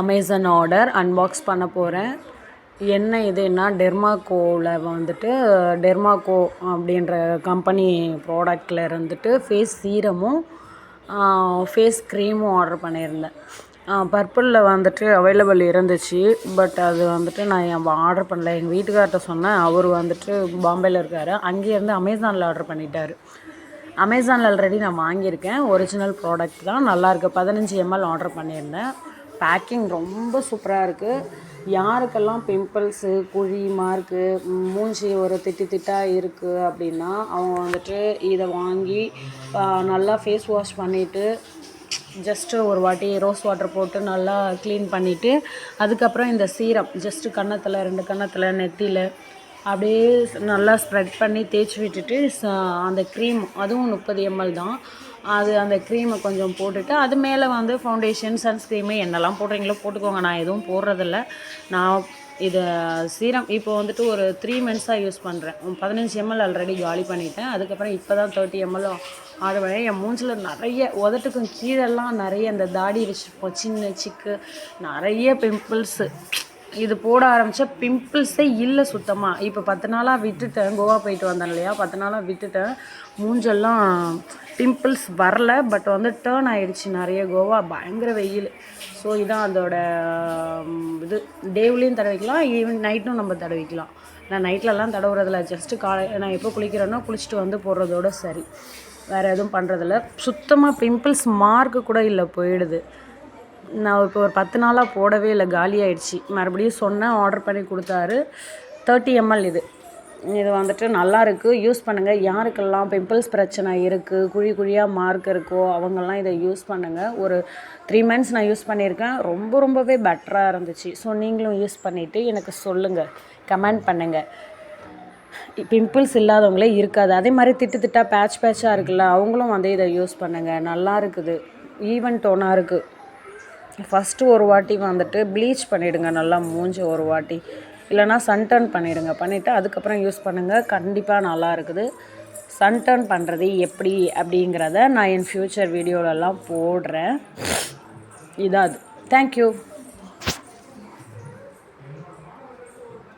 Amazon order unbox பண்ண போகிறேன் என்ன இதுன்னா டெர்மாக்கோவில் வந்துட்டு டெர்மாக்கோ அப்படின்ற கம்பெனி ப்ராடக்டில் இருந்துட்டு ஃபேஸ் சீரமும் ஃபேஸ் க்ரீமும் ஆர்டர் பண்ணியிருந்தேன். பர்பிளில் வந்துட்டு அவைலபிள் இருந்துச்சு. பட் அது வந்துட்டு நான் என் ஆர்டர் பண்ணல. எங்கள் வீட்டுக்கார்ட்ட சொன்னேன். அவர் வந்துட்டு பாம்பேயில் இருக்கார். அங்கேருந்து அமேசானில் ஆர்டர் பண்ணிட்டார். அமேசானில் ஆல்ரெடி நான் வாங்கியிருக்கேன். ஒரிஜினல் ப்ராடக்ட் தான். நல்லாயிருக்கு பதினஞ்சு எம்எல் ஆர்டர் பண்ணியிருந்தேன். பேக்கிங் ரொம்ப சூப்பராக இருக்குது யாருக்கெல்லாம் பிம்பிள்ஸு குழி மார்க்கு மூஞ்சி ஒரு திட்டு திட்டாக இருக்குது அப்படின்னா அவங்க வந்துட்டு இதை வாங்கி நல்லா ஃபேஸ் வாஷ் பண்ணிவிட்டு ஜஸ்ட்டு ஒரு வாட்டி ரோஸ் வாட்டர் போட்டு நல்லா க்ளீன் பண்ணிவிட்டு அதுக்கப்புறம் இந்த சீரம் ஜஸ்ட்டு கன்னத்தில் ரெண்டு கன்னத்தில் நெத்தியில் அப்படியே நல்லா ஸ்ப்ரெட் பண்ணி தேய்ச்சி விட்டுட்டு அந்த க்ரீம் அதுவும் முப்பது எம்எல் தான். அது அந்த க்ரீமை கொஞ்சம் போட்டுட்டு அது மேலே வந்து ஃபவுண்டேஷன் சன்ஸ்க்ரீமு என்னெல்லாம் போடுறீங்களோ போட்டுக்கோங்க. நான் எதுவும் போடுறதில்ல. நான் இதை சீரம் இப்போ வந்துட்டு ஒரு த்ரீ மந்த்ஸாக யூஸ் பண்ணுறேன் பதினஞ்சு எம்எல் ஆல்ரெடி காலி பண்ணிட்டேன். அதுக்கப்புறம் இப்போ தான் தேர்ட்டி எம்எல் ஆர்டர் பண்ணேன் என் மூஞ்சில் நிறைய உதட்டுக்கும் கீழெல்லாம் நிறைய அந்த தாடி வச்சுருப்போம். சின்ன சிக்கு நிறைய பிம்பிள்ஸு இது போட ஆரம்பித்தா பிம்பிள்ஸே இல்லை சுத்தமாக இப்போ பத்து நாளாக விட்டுட்டேன். கோவா போயிட்டு வந்தேன் இல்லையா? பத்து நாளாக விட்டுட்டேன். மூஞ்செல்லாம் பிம்பிள்ஸ் வரல பட் வந்து டேர்ன் ஆகிடுச்சு நிறைய. கோவா பயங்கர வெயில். ஸோ இதான் அதோட இது. டேவ்லேயும் தடவிக்கலாம் ஈவன் நைட்டும் நம்ம தடவிக்கலாம். நான் நைட்லலாம் தடவுறதில்ல. ஜஸ்ட்டு காலை நான் எப்போ குளிக்கிறேனோ குளிச்சுட்டு வந்து போடுறதோட சரி. வேறு எதுவும் பண்ணுறதில்ல சுத்தமாக பிம்பிள்ஸ் மார்க்கு கூட இல்லை போயிடுது. நான் இப்போ ஒரு பத்து நாளாக போடவே இல்லை காலி ஆயிடுச்சு. மறுபடியும் சொன்னேன் ஆர்டர் பண்ணி கொடுத்தாரு. தேர்ட்டி எம்எல் இது. இது வந்துட்டு நல்லா இருக்குது யூஸ் பண்ணுங்கள் யாருக்கெல்லாம் பிம்பிள்ஸ் பிரச்சனை இருக்குது குழி குழியாக மார்க் இருக்கோ அவங்கெல்லாம் இதை யூஸ் பண்ணுங்கள் ஒரு த்ரீ மந்த்ஸ் நான் யூஸ் பண்ணியிருக்கேன். ரொம்ப ரொம்பவே பெட்டராக இருந்துச்சு. ஸோ நீங்களும் யூஸ் பண்ணிவிட்டு எனக்கு சொல்லுங்கள் கமெண்ட் பண்ணுங்கள் பிம்பிள்ஸ் இல்லாதவங்களே இருக்காது. அதே மாதிரி திட்டு திட்டாக பேட்ச் பேட்சாக இருக்குல்ல அவங்களும் வந்து இதை யூஸ் பண்ணுங்கள் நல்லா இருக்குது. ஈவன் டோனாக இருக்குது ஃபஸ்ட்டு ஒரு வாட்டி வந்துட்டு ப்ளீச் பண்ணிவிடுங்க நல்லா மூஞ்சி ஒரு வாட்டி. இல்லைனா சன்டர்ன் பண்ணிவிடுங்க பண்ணிவிட்டு அதுக்கப்புறம் யூஸ் பண்ணுங்கள் கண்டிப்பாக நல்லா இருக்குது. சன்டர்ன் பண்ணுறது எப்படி அப்படிங்கிறத நான் என் ஃப்யூச்சர் வீடியோலலாம் போடுறேன். இதான் அது. தேங்க்யூ